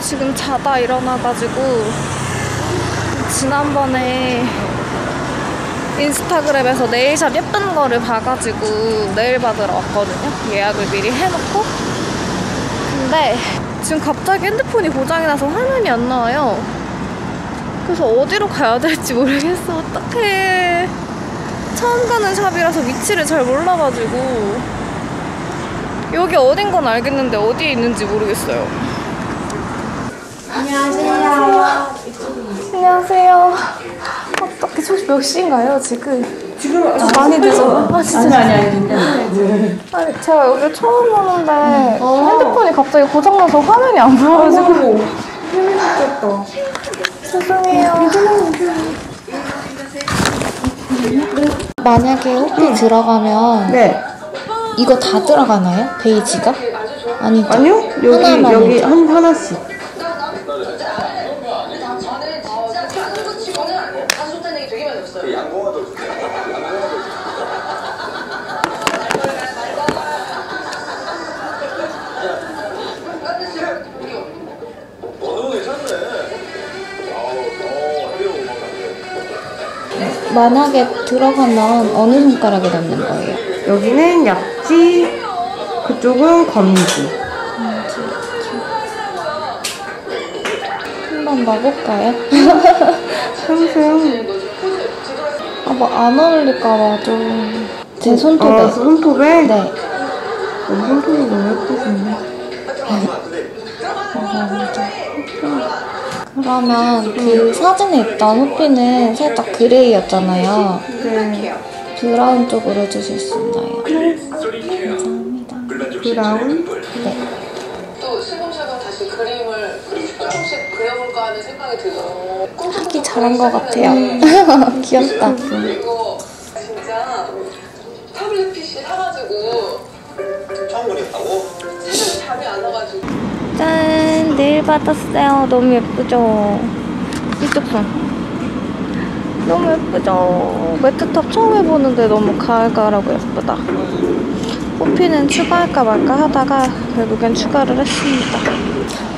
지금 자다 일어나가지고 지난번에 인스타그램에서 네일샵 예쁜 거를 봐가지고 네일 받으러 왔거든요. 예약을 미리 해놓고. 근데 지금 갑자기 핸드폰이 고장이 나서 화면이 안 나와요. 그래서 어디로 가야 될지 모르겠어. 어떡해. 처음 가는 샵이라서 위치를 잘 몰라가지고. 여기 어딘 건 알겠는데 어디에 있는지 모르겠어요. 안녕하세요. 안녕하세요. 어떻게 혹시 몇 시인가요 지금? 지금 아, 많이 늦어. 아 진짜. 아니 아니 아니 아니 제가 여기 처음 오는데 핸드폰이 갑자기 고장나서 화면이 안 보여가지고 힘들었다. 죄송해요. 만약에 호텔 들어가면 네. 이거 다 들어가나요? 베이지가? 아니죠? 아니요. 여기 하나만 여기. 한 하나씩. 만약에 들어가면 어느 손가락에 넣는 거예요? 여기는 약지, 그쪽은 검지. 한번 넣어볼까요? 평생 아, 뭐안 어울릴까봐 좀. 제 손톱에. 아, 손톱에 네. 어, 손톱이 너무 예쁘신데. 그러면 그 사진에 있던 호피는 살짝 그레이였잖아요. 네. 브라운 쪽으로 해주실 수 있나요? 감사합니다. 브라운. 네. 또 슬금슬금 다시 그림을 조금씩 그려볼까 하는 생각이 들어요. 하기 잘한 것 같아요. 귀엽다. 그리고 진짜 타블렛 PC 사가지고 처음 그렸다고? 새벽에 잠이 안 와가지고 짠 네일 받았어요. 너무 예쁘죠? 이쪽 손. 너무 예쁘죠? 매트탑 처음 해보는데 너무 가을가을하고 예쁘다. 호피는 추가할까 말까 하다가 결국엔 추가를 했습니다.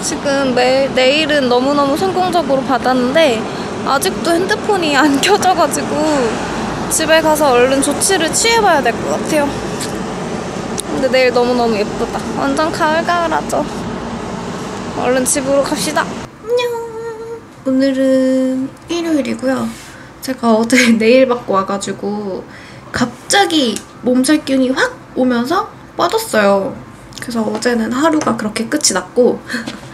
지금 매, 내일은 너무너무 성공적으로 받았는데 아직도 핸드폰이 안 켜져가지고 집에 가서 얼른 조치를 취해봐야 될 것 같아요. 근데 내일 너무너무 예쁘다. 완전 가을가을하죠. 얼른 집으로 갑시다. 안녕. 오늘은 일요일이고요. 제가 어제 네일 받고 와가지고 갑자기 몸살균이 확 오면서 뻗었어요. 그래서 어제는 하루가 그렇게 끝이 났고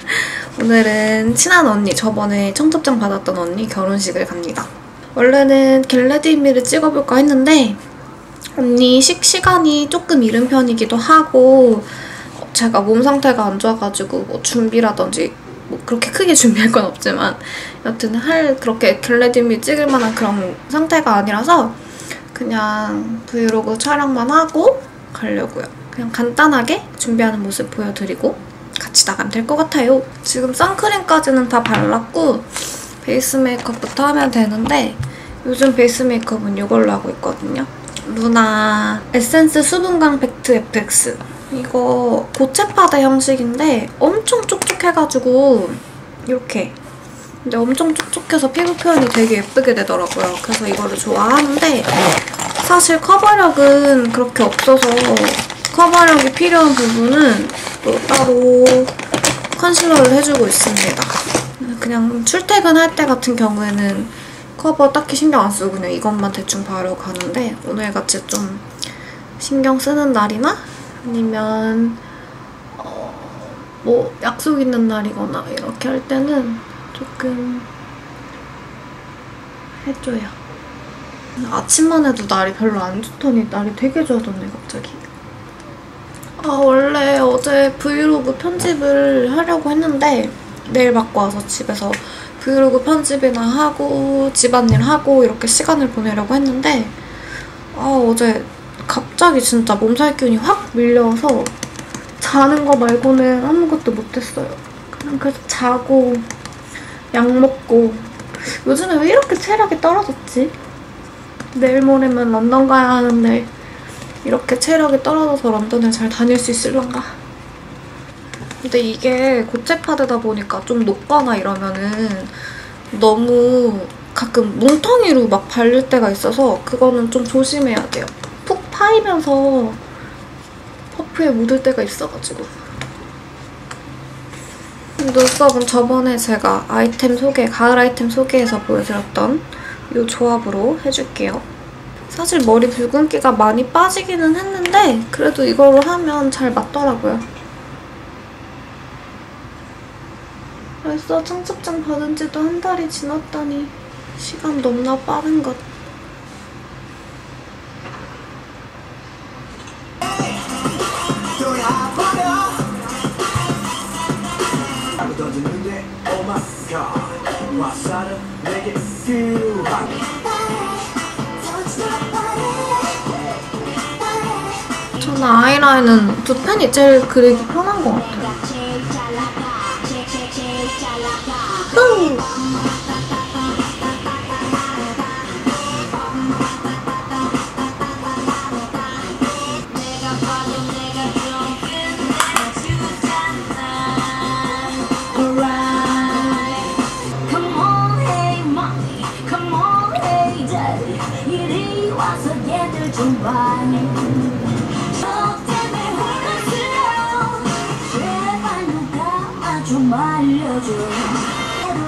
오늘은 친한 언니, 저번에 청첩장 받았던 언니 결혼식을 갑니다. 원래는 겟레디미를 찍어볼까 했는데 언니 식 시간이 조금 이른 편이기도 하고 어, 제가 몸 상태가 안 좋아가지고 뭐 준비라든지 뭐 그렇게 크게 준비할 건 없지만 여튼 할 그렇게 겟레디미 찍을 만한 그런 상태가 아니라서 그냥 브이로그 촬영만 하고 가려고요. 그냥 간단하게 준비하는 모습 보여드리고 같이 나가면 될 것 같아요. 지금 선크림까지는 다 발랐고 베이스 메이크업부터 하면 되는데 요즘 베이스 메이크업은 이걸로 하고 있거든요. 루나 에센스 수분강 팩트 FX 이거 고체 파데 형식인데 엄청 촉촉해가지고 이렇게 근데 엄청 촉촉해서 피부 표현이 되게 예쁘게 되더라고요. 그래서 이거를 좋아하는데 사실 커버력은 그렇게 없어서 커버력이 필요한 부분은 또 따로 컨실러를 해주고 있습니다. 그냥 출퇴근할 때 같은 경우에는 커버 딱히 신경 안 쓰고 그냥 이것만 대충 바르고 가는데 오늘같이 좀 신경 쓰는 날이나 아니면 어, 뭐 약속 있는 날이거나 이렇게 할 때는 조금 해줘요. 아침만 해도 날이 별로 안 좋더니 날이 되게 좋아졌네 갑자기. 아 원래 어제 브이로그 편집을 하려고 했는데 내일 받고 와서 집에서 브이로그 편집이나 하고 집안일 하고 이렇게 시간을 보내려고 했는데 아 어제 갑자기 진짜 몸살균이 확 밀려서 자는 거 말고는 아무것도 못했어요. 그냥 그래서 자고 약 먹고 요즘에 왜 이렇게 체력이 떨어졌지? 내일 모레면 런던 가야 하는데 이렇게 체력이 떨어져서 런던을 잘 다닐 수 있을런가? 근데 이게 고체 파드다 보니까 좀 녹거나 이러면은 너무 가끔 뭉텅이로 막 발릴 때가 있어서 그거는 좀 조심해야 돼요. 푹 파이면서 퍼프에 묻을 때가 있어가지고. 눈썹은 저번에 제가 아이템 소개, 가을 아이템 소개에서 보여드렸던 이 조합으로 해줄게요. 사실 머리 붉은기가 많이 빠지기는 했는데 그래도 이걸로 하면 잘 맞더라고요. 벌써 청첩장 받은 지도 한 달이 지났다니 시간 너무나 빠른 것. 저는 아이라인은 두 펜이 제일 그리기 편한 것 같아요.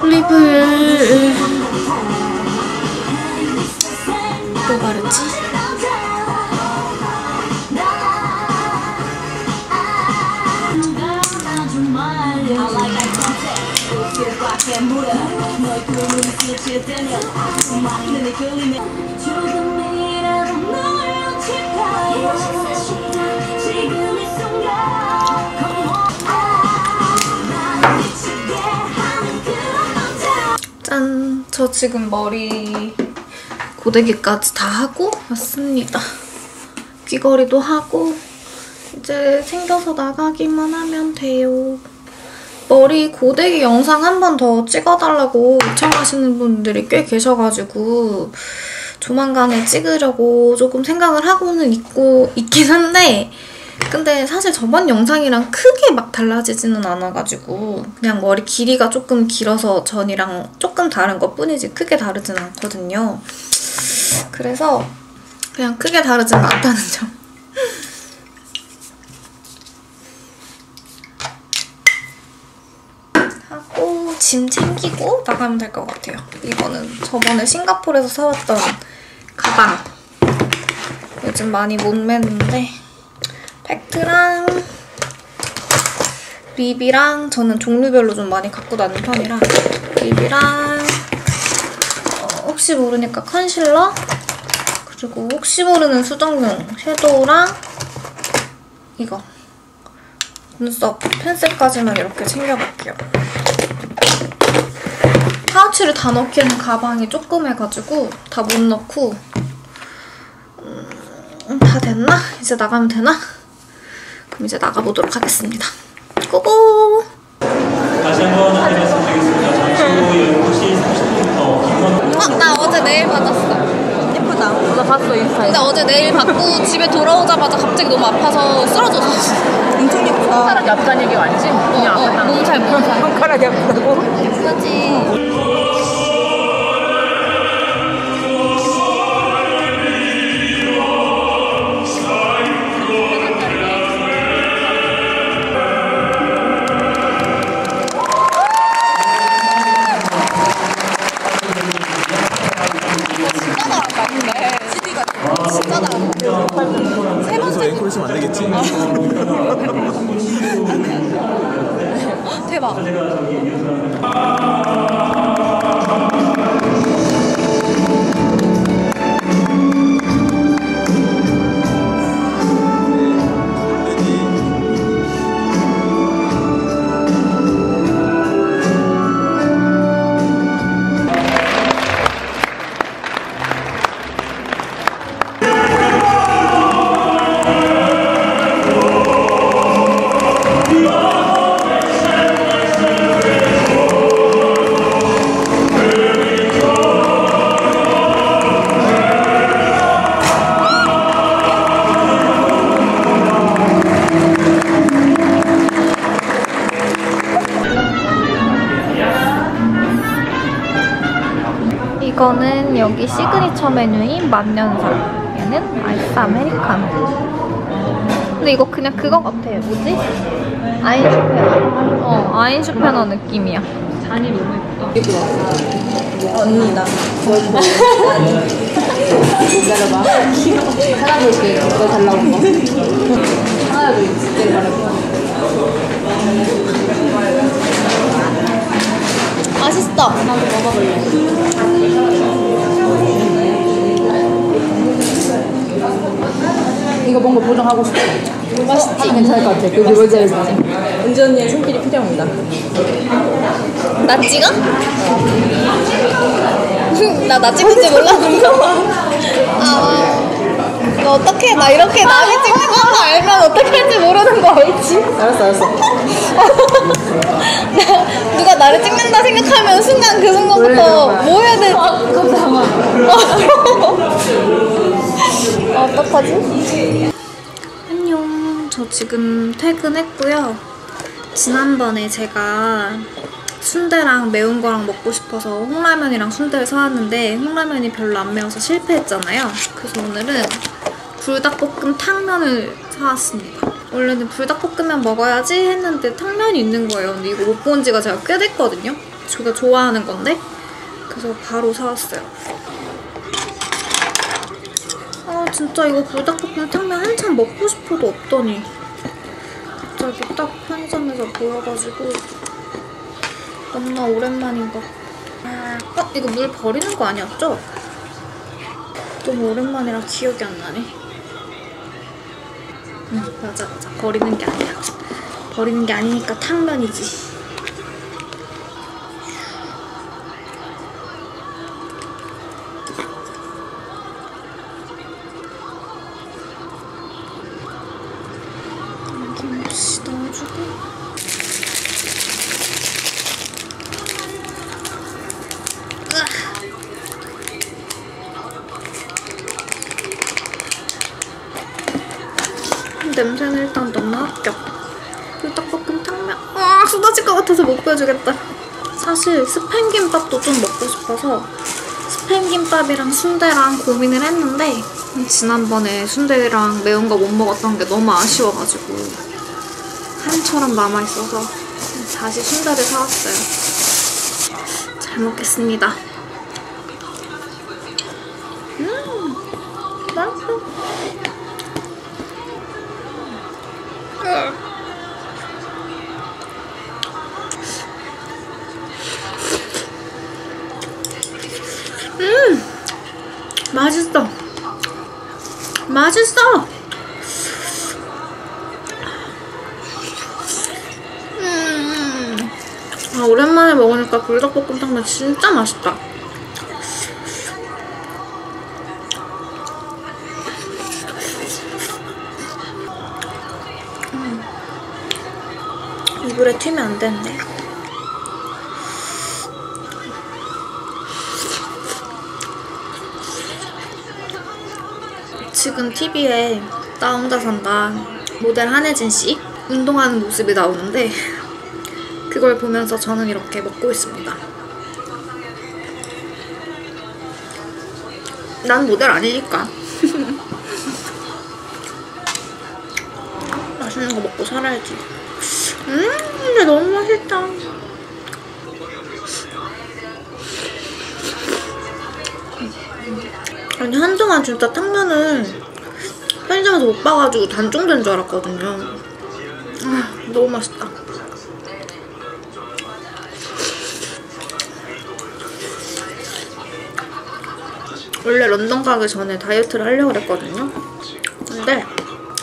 올리브를 또 바르지? 저 지금 머리 고데기까지 다 하고 왔습니다. 귀걸이도 하고 이제 챙겨서 나가기만 하면 돼요. 머리 고데기 영상 한 번 더 찍어달라고 요청하시는 분들이 꽤 계셔가지고 조만간에 찍으려고 조금 생각을 하고는 있고 있긴 한데 근데 사실 저번 영상이랑 크게 막 달라지지는 않아가지고 그냥 머리 길이가 조금 길어서 전이랑 조금 다른 것 뿐이지 크게 다르진 않거든요. 그래서 그냥 크게 다르지는 않다는 점. 하고 짐 챙기고 나가면 될 것 같아요. 이거는 저번에 싱가포르에서 사왔던 가방. 요즘 많이 못 맸는데 팩트랑 립이랑 저는 종류별로 좀 많이 갖고 다니는 편이라 립이랑 어, 혹시 모르니까 컨실러 그리고 혹시 모르는 수정용 섀도우랑 이거 눈썹 펜슬까지만 이렇게 챙겨갈게요. 파우치를 다 넣기에는 가방이 조그매가지고 다 못 넣고 음, 다 됐나? 이제 나가면 되나? 그럼 이제 나가보도록 하겠습니다. 고고! 다시 한번 말씀드리겠습니다. 잠시 후 12시 30분부터 김원 어, 나 어제 네일 받았어. 예쁘다. 나 봤어, 인스타에. 근데 어제 네일 받고 집에 돌아오자마자 갑자기 너무 아파서 쓰러져서. 엄청 예쁘다. 손가락 이 아프다는 얘기가 아니지? 그냥 아팠다. 몸잘못 사. 손가락이 아프다고? 예쁘지. 앵콜 있으면 안 되겠지? 대박. 시그니처 메뉴인 만년상. 얘는 아이스 아메리카노. 근데 이거 그냥 그거 같아. 뭐지? 아인슈페너. 어, 아인슈페너 느낌이야. 잔이 너무 예쁘다. 언니 나 기다려봐 하나 볼게 너 달라고 거 하나 더 있을 맛있어 나도 먹어볼래 이거 뭔가 보정하고 싶어 맛있지? 괜찮을 것 같아 여기 뭔지 알지? 은지 언니의 손길이 필요합니다 나 찍어? 나 나 찍은 줄 몰랐어. 아, 너 어떻게 나 이렇게 남이 찍는 거 알면 어떻게 할지 모르는 거 알지? 알았어 알았어 누가 나를 찍는다 생각하면 순간 그 순간부터 뭐 해야 될지. 아, 어떡하지? 저 지금 퇴근했고요. 지난번에 제가 순대랑 매운 거랑 먹고 싶어서 홍라면이랑 순대를 사왔는데 홍라면이 별로 안 매워서 실패했잖아요. 그래서 오늘은 불닭볶음 탕면을 사왔습니다. 원래는 불닭볶음면 먹어야지 했는데 탕면이 있는 거예요. 근데 이거 못 본 지가 제가 꽤 됐거든요. 제가 좋아하는 건데. 그래서 바로 사왔어요. 아 진짜 이거 불닭볶음 탕면 한참 먹고 싶어도 없더니. 갑자기 딱 편의점에서 보여가지고. 너무나 오랜만인 것 아, 어? 이거 물 버리는 거 아니었죠? 너무 오랜만이라 기억이 안 나네. 응 맞아 맞아. 버리는 게 아니야. 버리는 게 아니니까 탕면이지 냄새는 일단 너무 합격. 불닭볶음 탕면. 아, 쏟아질 것 같아서 못 보여주겠다. 사실 스팸 김밥도 좀 먹고 싶어서 스팸 김밥이랑 순대랑 고민을 했는데 지난번에 순대랑 매운 거 못 먹었던 게 너무 아쉬워가지고 한처럼 남아있어서 다시 순대를 사왔어요. 잘 먹겠습니다. 맛있어. 맛있어. 음. 아, 오랜만에 먹으니까 불닭볶음탕면 진짜 맛있다. 이불에 튀면 안 되는데. 지금 TV에 나 혼자 산다 모델 한혜진 씨 운동하는 모습이 나오는데 그걸 보면서 저는 이렇게 먹고 있습니다. 난 모델 아니니까. 맛있는 거 먹고 살아야지. 음, 근데 너무 맛있다. 아니, 한동안 진짜 탕면을 편의점에서 못 봐가지고 단종된 줄 알았거든요. 아, 너무 맛있다. 원래 런던 가기 전에 다이어트를 하려고 그랬거든요. 근데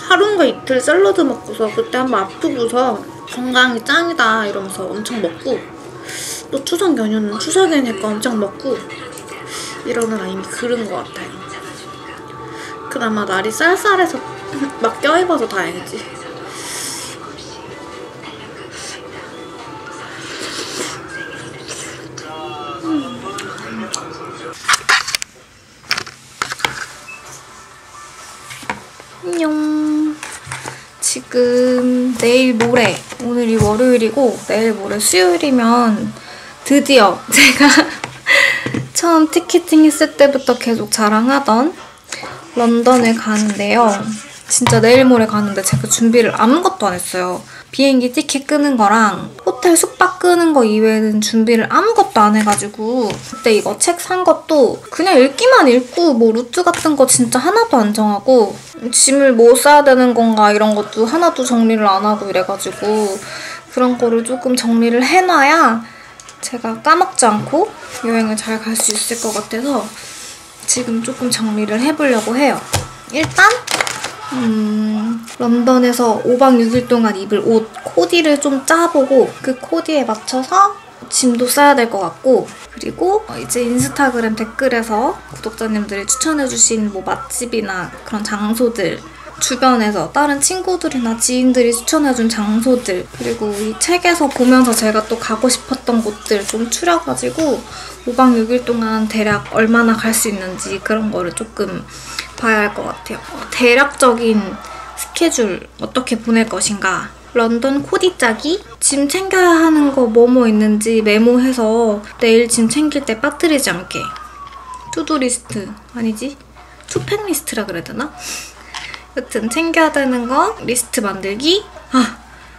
하루인가 이틀 샐러드 먹고서 그때 한번 아프고서 건강이 짱이다 이러면서 엄청 먹고 또 추석 연휴는 추석 연휴니까 엄청 먹고 이러느라 이미 그른 것 같아요. 그나마 날이 쌀쌀해서 막 껴입어서 다행이지. 안녕. 지금 내일 모레, 오늘이 월요일이고 내일 모레 수요일이면 드디어 제가 처음 티켓팅 했을 때부터 계속 자랑하던 런던을 가는데요. 진짜 내일 모레 가는데 제가 준비를 아무것도 안 했어요. 비행기 티켓 끄는 거랑 호텔 숙박 끄는 거 이외에는 준비를 아무것도 안 해가지고 그때 이거 책 산 것도 그냥 읽기만 읽고 뭐 루트 같은 거 진짜 하나도 안 정하고 짐을 뭐 싸야 되는 건가 이런 것도 하나도 정리를 안 하고 이래가지고 그런 거를 조금 정리를 해놔야 제가 까먹지 않고 여행을 잘 갈 수 있을 것 같아서 지금 조금 정리를 해보려고 해요. 일단 음, 런던에서 5박 6일 동안 입을 옷 코디를 좀 짜보고 그 코디에 맞춰서 짐도 싸야 될 것 같고 그리고 이제 인스타그램 댓글에서 구독자님들이 추천해주신 뭐 맛집이나 그런 장소들 주변에서 다른 친구들이나 지인들이 추천해준 장소들 그리고 이 책에서 보면서 제가 또 가고 싶었던 곳들 좀 추려가지고 5박 6일 동안 대략 얼마나 갈 수 있는지 그런 거를 조금 봐야 할 것 같아요. 어, 대략적인 스케줄 어떻게 보낼 것인가 런던 코디 짜기 짐 챙겨야 하는 거 뭐뭐 있는지 메모해서 내일 짐 챙길 때 빠뜨리지 않게 투두 리스트 아니지? 투팩 리스트라 그래야 되나? 여튼 챙겨야 되는 거 리스트 만들기 아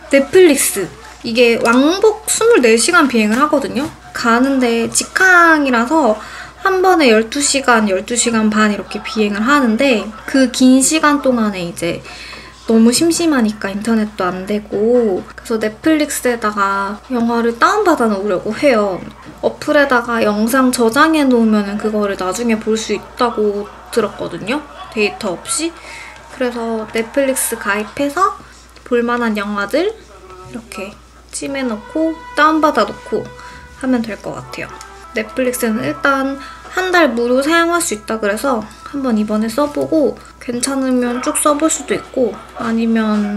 넷플릭스 이게 왕복 24시간 비행을 하거든요 가는데 직항이라서 한 번에 12시간, 12시간 반 이렇게 비행을 하는데 그 긴 시간 동안에 이제 너무 심심하니까 인터넷도 안 되고 그래서 넷플릭스에다가 영화를 다운받아 놓으려고 해요. 어플에다가 영상 저장해 놓으면 그거를 나중에 볼 수 있다고 들었거든요. 데이터 없이. 그래서 넷플릭스 가입해서 볼만한 영화들 이렇게 찜해 놓고 다운받아 놓고 하면 될 것 같아요. 넷플릭스는 일단 한 달 무료 사용할 수 있다 그래서 한번 이번에 써보고 괜찮으면 쭉 써볼 수도 있고 아니면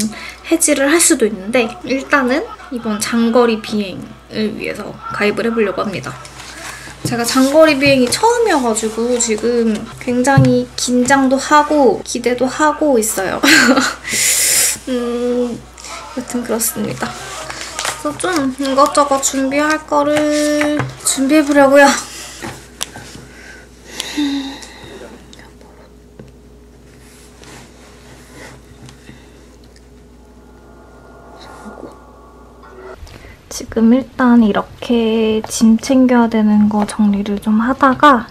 해지를 할 수도 있는데 일단은 이번 장거리 비행을 위해서 가입을 해보려고 합니다. 제가 장거리 비행이 처음이어가지고 지금 굉장히 긴장도 하고 기대도 하고 있어요. 음, 여튼 그렇습니다. 그래서 좀 이것저것 준비할 거를 준비해보려고요. 지금 일단 이렇게 짐 챙겨야 되는 거 정리를 좀 하다가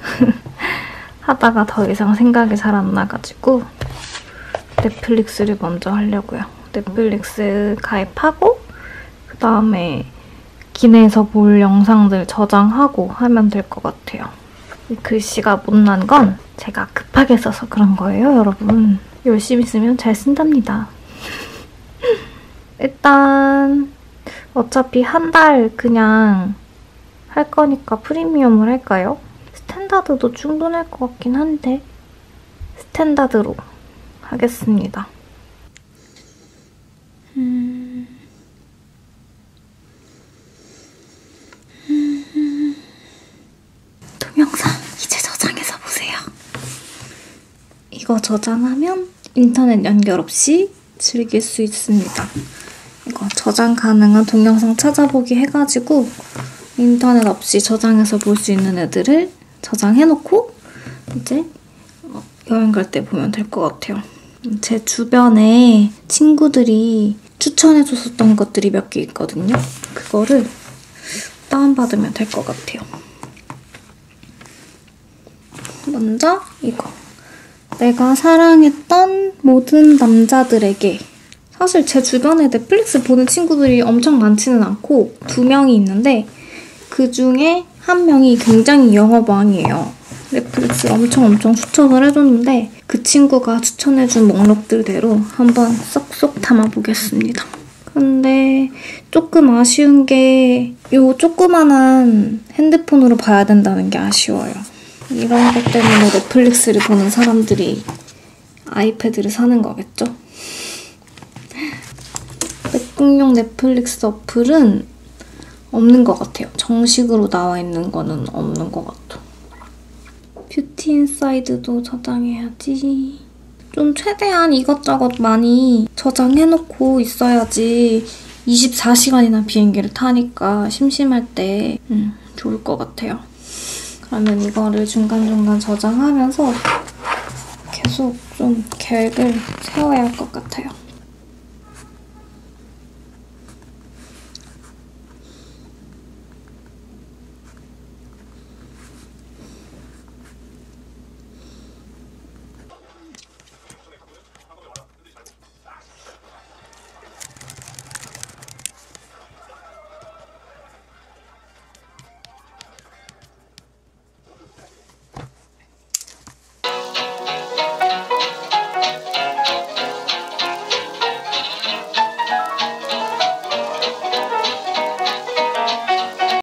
하다가 더 이상 생각이 잘 안 나가지고 넷플릭스를 먼저 하려고요. 넷플릭스 가입하고 그 다음에 기내에서 볼 영상들 저장하고 하면 될 것 같아요. 이 글씨가 못난 건 제가 급하게 써서 그런 거예요, 여러분. 열심히 쓰면 잘 쓴답니다. 일단 어차피 한 달 그냥 할 거니까 프리미엄을 할까요? 스탠다드도 충분할 것 같긴 한데 스탠다드로 하겠습니다. 음... 음... 동영상 이제 저장해서 보세요. 이거 저장하면 인터넷 연결 없이 즐길 수 있습니다. 이거 저장 가능한 동영상 찾아보기 해가지고 인터넷 없이 저장해서 볼 수 있는 애들을 저장해놓고 이제 어, 여행 갈 때 보면 될 것 같아요. 제 주변에 친구들이 추천해줬었던 것들이 몇 개 있거든요. 그거를 다운받으면 될 것 같아요. 먼저 이거. 내가 사랑했던 모든 남자들에게 사실 제 주변에 넷플릭스 보는 친구들이 엄청 많지는 않고 두 명이 있는데 그 중에 한 명이 굉장히 영업왕이에요. 넷플릭스 엄청 엄청 추천을 해줬는데 그 친구가 추천해준 목록들대로 한번 쏙쏙 담아보겠습니다. 근데 조금 아쉬운 게이 조그만한 핸드폰으로 봐야 된다는 게 아쉬워요. 이런 것 때문에 넷플릭스를 보는 사람들이 아이패드를 사는 거겠죠? 맥북용 넷플릭스 어플은 없는 것 같아요. 정식으로 나와 있는 거는 없는 것 같아. 뷰티 인사이드도 저장해야지. 좀 최대한 이것저것 많이 저장해놓고 있어야지 24시간이나 비행기를 타니까 심심할 때 음, 좋을 것 같아요. 그러면 이거를 중간중간 저장하면서 계속 좀 계획을 세워야 할 것 같아요.